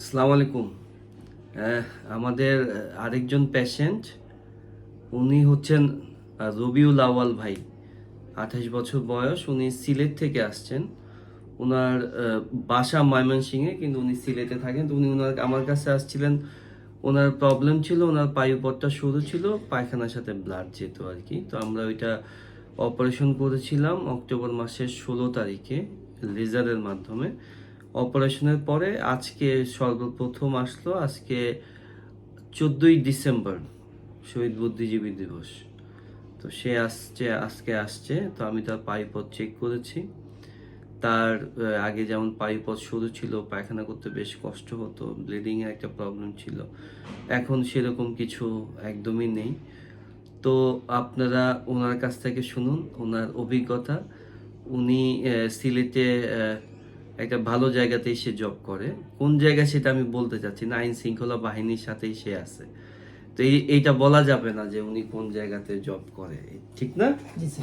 আসসালামু আলাইকুম। আমাদের আরেকজন পেশেন্ট উনি হচ্ছেন রবিউল আওয়াল ভাই, আঠাশ বছর বয়স, উনি সিলেট থেকে আসছেন। ওনার বাসা ময়মনসিংহে, কিন্তু উনি সিলেটে থাকেন। তো উনি ওনার আমার কাছে আসছিলেন ওনার প্রবলেম ছিল ওনার পায়ুপথটা সরু ছিল, পায়খানার সাথে ব্লাড যেত আর কি তো আমরা ওইটা অপারেশন করেছিলাম অক্টোবর মাসের ষোলো তারিখে লেজারের মাধ্যমে। অপারেশনের পরে আজকে সর্বপ্রথম আসলো আজকে চোদ্দোই ডিসেম্বর শহীদ বুদ্ধিজীবী দিবস। তো সে আসছে, আজকে আসছে, তো আমি তার পাইপথ চেক করেছি। তার আগে যেমন পাইপথ সরু ছিল, পায়খানা করতে বেশ কষ্ট হতো ব্লিডিং এর একটা প্রবলেম ছিল। এখন সেরকম কিছু একদমই নেই। তো আপনারা ওনার কাছ থেকে শুনুন, ওনার অভিজ্ঞতা। উনি সিলেটে একটা ভালো জায়গাতেই সে জব করে। কোন জায়গায় সেটা আমি বলতে চাচ্ছি না আইন শৃঙ্খলা বাহিনীর সাথেই সে আছে। তো এই এইটা বলা যাবে না যে উনি কোন জায়গাতে জব করে। ঠিক না?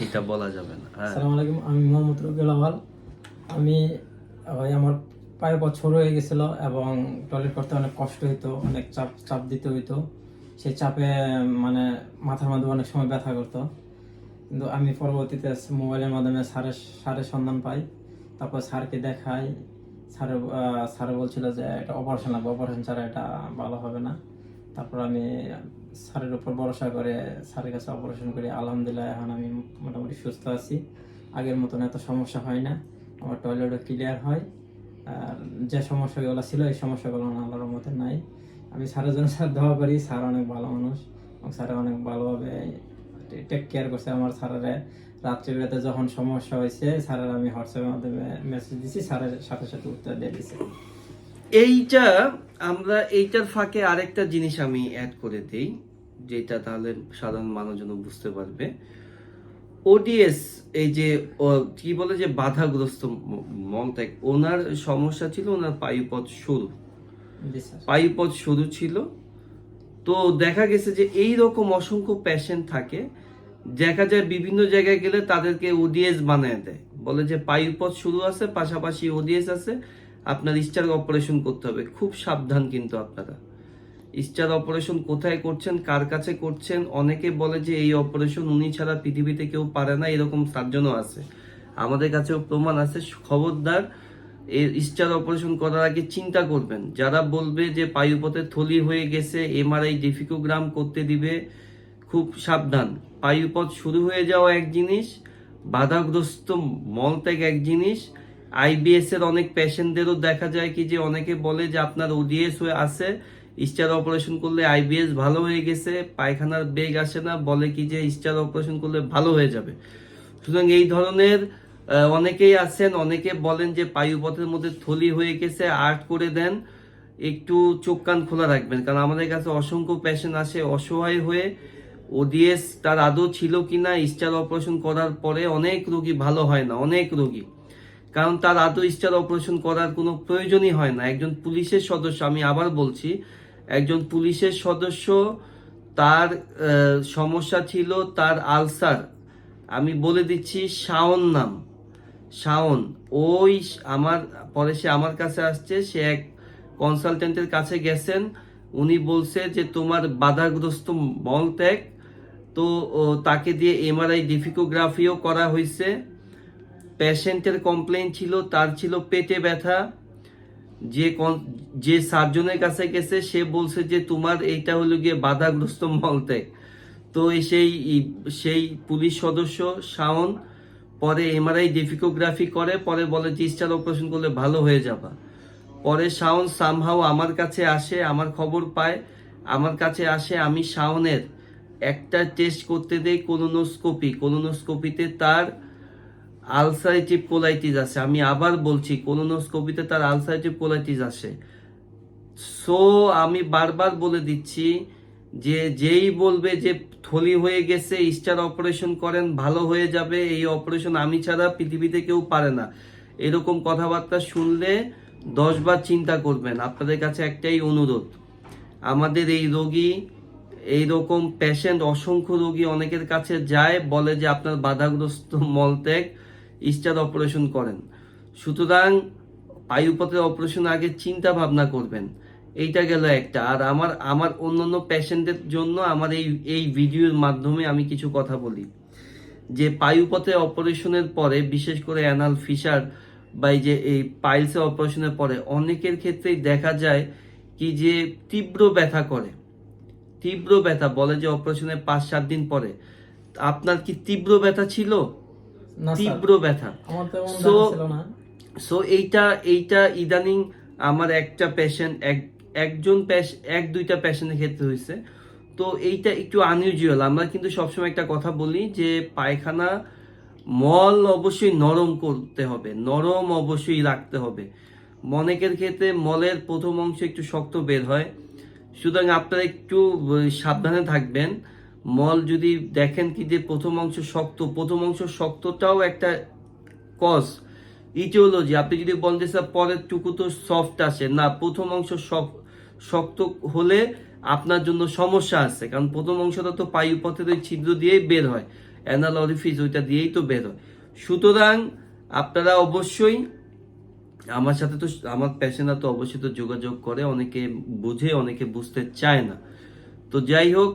এটা বলা যাবে না। হ্যাঁ। আসসালামু আলাইকুম আমি মোহাম্মদ রবিউল আওয়াল আমি ওই আমার পায়ের পর ছোট হয়ে গেছিল এবং টয়লেট করতে অনেক কষ্ট হইতো অনেক চাপ চাপ দিতে হইতো। সেই চাপে মানে মাথার মধ্যে অনেক সময় ব্যথা করতো। কিন্তু আমি পরবর্তীতে মোবাইলের মাধ্যমে সারের সারের সন্ধান পাই। তারপর স্যারকে দেখাই। স্যার স্যার বলছিল যে এটা অপারেশন লাগবে অপারেশন ছাড়া এটা ভালো হবে না। তারপর আমি স্যারের উপর ভরসা করে স্যারের কাছে অপারেশন করি। আলহামদুলিল্লাহ, এখন আমি মোটামুটি সুস্থ আছি। আগের মতন এত সমস্যা হয় না। আমার টয়লেটও ক্লিয়ার হয়। আর যে সমস্যাগুলো ছিল, এই সমস্যাগুলো আল্লাহর মতে নাই। আমি স্যারের জন্য স্যার দোয়া করি, স্যার অনেক ভালো মানুষ এবং স্যার অনেক ভালোভাবে টেক কেয়ার করছে আমার স্যারের। রাত্রিবেলাতে যখন সমস্যা হয়েছে স্যারের আমি হোয়াটসঅ্যাপের মাধ্যমে মেসেজ দিছি স্যারের সাথে সাথে উত্তর দিয়ে দিছে। এইটা আমরা এইটার ফাঁকে আরেকটা জিনিস আমি অ্যাড করে দেই যেটা তাহলে সাধারণ মানুষজন বুঝতে পারবে। ওডিএস এই যে কি বলে যে বাধাগ্রস্ত মলত্যাগ ওনার সমস্যা ছিল ওনার পায়ুপথ সরু। পায়ুপথ সরু ছিল তো দেখা গেছে যে এই রকম অসংখ্য প্যাশেন্ট থাকে, দেখা যায় বিভিন্ন জায়গায় গেলে তাদেরকে ওডিএস বানায় দেয়। বলে যে পায়ুপথ শুরু আছে, পাশাপাশি ওডিএস আছে, আপনার স্টার অপারেশন করতে হবে। খুব সাবধান কিন্তু আপনারা। স্টার অপারেশন কোথায় করছেন, কার কাছে করছেন, অনেকে বলে যে এই অপারেশন উনি ছাড়া পৃথিবীতে কেউ পারে না, এরকম সার্জনও আছে। আমাদের কাছেও প্রমাণ আছে, খবরদার এই স্টার অপারেশন করার আগে চিন্তা করবেন। যারা বলবে যে পায়ুপথে থলি হয়ে গেছে, এমআরআই ডিফিকোগ্রাম করতে দিবে, খুব সাবধান। পায়ুপথ শুরু হয়ে যাওয়া এক জিনিস, বাধাগ্রস্ত মলত্যাগ এক জিনিস। আইবিএস এর অনেক পেশেন্টদেরও দেখা যায় কি যে অনেকে বলে যে আপনার ওডিএস হয়ে আছে স্টার অপারেশন করলে আইবিএস ভালো হয়ে গেছে, পায়খানার বেগ আসে না, বলে কি যে স্টার অপারেশন করলে ভালো হয়ে যাবে। সুতরাং এই ধরনের অনেকেই আছেন, অনেকে বলেন যে পায়ুপথের মধ্যে থলি হয়ে গেছে, আর্ট করে দেন, একটু চোখ কান খোলা রাখবেন। কারণ আমাদের কাছে অসংখ্য পেশেন্ট আসে অসহায় হয়ে, ওডিএস তার আদৌ ছিল কি না স্টার অপারেশন করার পরে অনেক রোগী ভালো হয় না, অনেক রোগী। কারণ তার আদৌ স্টার অপারেশন করার কোনো প্রয়োজনই হয় না। একজন পুলিশের সদস্য, আমি আবার বলছি, একজন পুলিশের সদস্য, তার সমস্যা ছিল তার আলসার। আমি বলে দিচ্ছি শাওন নাম। শাওন, ওই আমার, পরে সে আমার কাছে আসছে, সে এক কনসালটেন্টের কাছে গেছেন। উনি বলছে যে, তোমার বাধাগ্রস্ত মলত্যাগ তো তাকে দিয়ে এমআরআই ডিফিকোগ্রাফিও করা হয়েছে পেশেন্টের কমপ্লেন ছিল, তার ছিল পেটে ব্যথা। যে যে সার্জনের কাছে গেছে, সে বলছে যে, তোমার এইটা হলো গিয়ে বাধাগ্রস্ত মলত্যাগ তো সেই সেই পুলিশ সদস্য শাওন পরে এমআরআই ডিফিকোগ্রাফি করে, পরে বলে যে অপারেশন করলে ভালো হয়ে যাবা। পরে শাওন সামহাও আমার কাছে আসে, আমার খবর পায়। আমার কাছে আসে, আমি শাওনের একটা টেস্ট করতে দেই কোলোনোস্কোপি কোলোনোস্কোপিতে তার আলসারেটিভ কোলাইটিস আছে। আমি আবার বলছি কোলোনোস্কোপিতে তার আলসারেটিভ কোলাইটিস আসে। সো আমি বারবার বলে দিচ্ছি যে যেই বলবে যে থলি হয়ে গেছে, স্টার অপারেশন করেন, ভালো হয়ে যাবে, এই অপারেশন আমি ছাড়া পৃথিবীতে কেউ পারে না। এরকম কথাবার্তা শুনলে দশবার চিন্তা করবেন। আপনাদের কাছে একটাই অনুরোধ, আমাদের এই রোগী, এই রকম পেশেন্ট অসংখ্য রোগী অনেকের কাছে যায়, বলে যে আপনার বাধাগ্রস্ত মলত্যাগ স্টার অপারেশন করেন। সুতরাং পায়ুপথের অপারেশন আগে চিন্তা ভাবনা করবেন। এইটা গেল একটা। আর আমার আমার অন্যান্য পেশেন্টদের জন্য আমার এই এই ভিডিওর মাধ্যমে আমি কিছু কথা বলি। যে পায়ুপথে অপারেশনের পরে বিশেষ করে অ্যানাল ফিশার বা এই যে এই পাইলসের অপারেশনের পরে অনেকের ক্ষেত্রেই দেখা যায় কি যে তীব্র ব্যথা করে। তীব্র ব্যথা বলে যে অপারেশনের পাঁচ সাত দিন পরে। আপনার কি তীব্র ব্যথা ছিল? তীব্র ব্যথা। না। সো এইটা এইটা ইদানিং আমার একটা পেশেন্ট এক একজন এক, দুইটা প্যাশনের ক্ষেত্রে হয়েছে তো এইটা একটু আনইউজুয়াল আমরা কিন্তু সবসময় একটা কথা বলি যে পায়খানা মল অবশ্যই নরম করতে হবে, নরম অবশ্যই রাখতে হবে। অনেকের ক্ষেত্রে মলের প্রথম অংশ একটু শক্ত বের হয়। সুতরাং আপনারা একটু সাবধানে থাকবেন। মল যদি দেখেন কি যে প্রথম অংশ শক্ত, প্রথম অংশ শক্তটাও একটা কজ ইটিওলজি, আপনি যদি বলেন যে স্যার পরের টুকু তো সফট আসে, না, প্রথম অংশ শক্ত হলে আপনার জন্য সমস্যা আছে। কারণ প্রথম অংশটা তো পায়ুপথের ওই ছিদ্র দিয়েই বের হয়। অ্যানাল অরিফিস ওইটা দিয়েই তো বের হয়। সুতরাং আপনারা অবশ্যই আমার সাথে তো, আমার পেশেন্টরা তো অবশ্যই তো যোগাযোগ করে, অনেকে বুঝে, অনেকে বুঝতে চায় না। তো যাই হোক,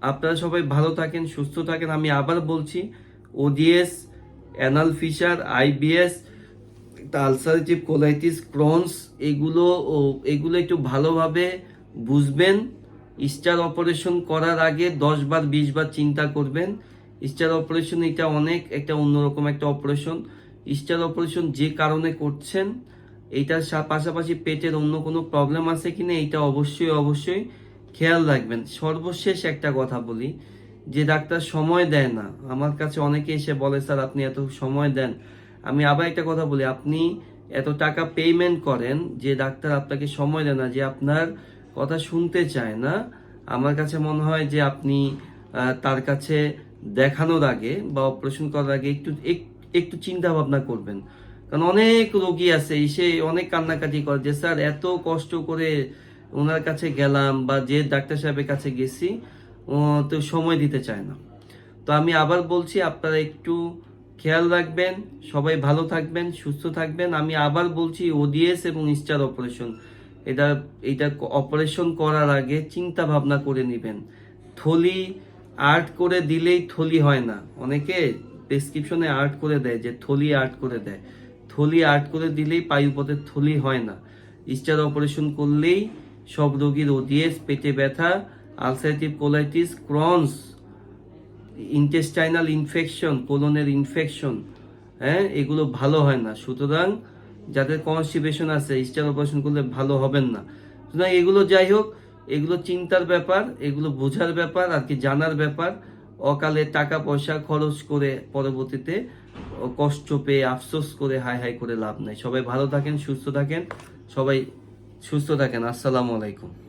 আপনারা সবাই ভালো থাকেন, সুস্থ থাকেন। আমি আবার বলছি ODS anal fissure IBS ulcerative colitis Crohn's এগুলো এগুলো একটু ভালোভাবে বুঝবেন। স্টার অপারেশন করার আগে দশ বার, বিশ বার চিন্তা করবেন। স্টার অপারেশন এটা অনেক একটা অন্যরকম একটা অপারেশন স্টার অপারেশন যে কারণে করছেন এইটার পাশাপাশি পেটের অন্য কোনো প্রবলেম আছে কি না এটা অবশ্যই অবশ্যই খেয়াল রাখবেন। সর্বশেষ একটা কথা বলি, যে ডাক্তার সময় দেয় না। আমার কাছে অনেকে এসে বলে, স্যার, আপনি এত সময় দেন। আমি আবার একটা কথা বলি, আপনি এত টাকা পেমেন্ট করেন যে ডাক্তার আপনাকে সময় দেয় না, যে আপনার কথা শুনতে চায় না। আমার কাছে মনে হয় যে আপনি তার কাছে দেখানোর আগে বা অপারেশন করার আগে একটু একটু চিন্তা ভাবনা করবেন। কারণ অনেক রোগী আছে, এসে অনেক কান্নাকাটি করে, যে স্যার এত কষ্ট করে ওনার কাছে গেলাম বা যে ডাক্তার সাহেবের কাছে গেছি তো সময় দিতে চায় না। তো আমি আবার বলছি, আপনারা একটু খেয়াল রাখবেন, সবাই ভালো থাকবেন, সুস্থ থাকবেন। আমি আবার বলছি ওডিএস এবং স্টার অপারেশন এটা এটা অপারেশন করার আগে চিন্তা ভাবনা করে নেবেন। থলি আর্ট করে দিলেই থলি হয় না। অনেকে প্রেসক্রিপশনে আর্ট করে দেয় যে থলি আর্ট করে দেয়। থলি আর্ট করে দিলেই পায়ুপথের থলি হয় না। স্টার অপারেশন করলেই সব রোগীর ওডিএস পেটে ব্যথা ulcerative colitis Crohn's intestinal infection কোলনের infection হ্যাঁ এগুলো ভালো হয় না। সুতরাং যাদের কনস্টিপেশন আছে স্টার অপারেশন করলে ভালো হবেন না। সুতরাং এগুলো যাই হোক, এগুলো চিন্তার ব্যাপার, এগুলো বোঝার ব্যাপার, আর কি জানার ব্যাপার। অকালে টাকা পয়সা খরচ করে পরবর্তীতে কষ্ট পেয়ে আফসোস করে হাই হাই করে লাভ নাই। সবাই ভালো থাকেন, সুস্থ থাকেন, সবাই সুস্থ থাকেন। আসসালামু আলাইকুম।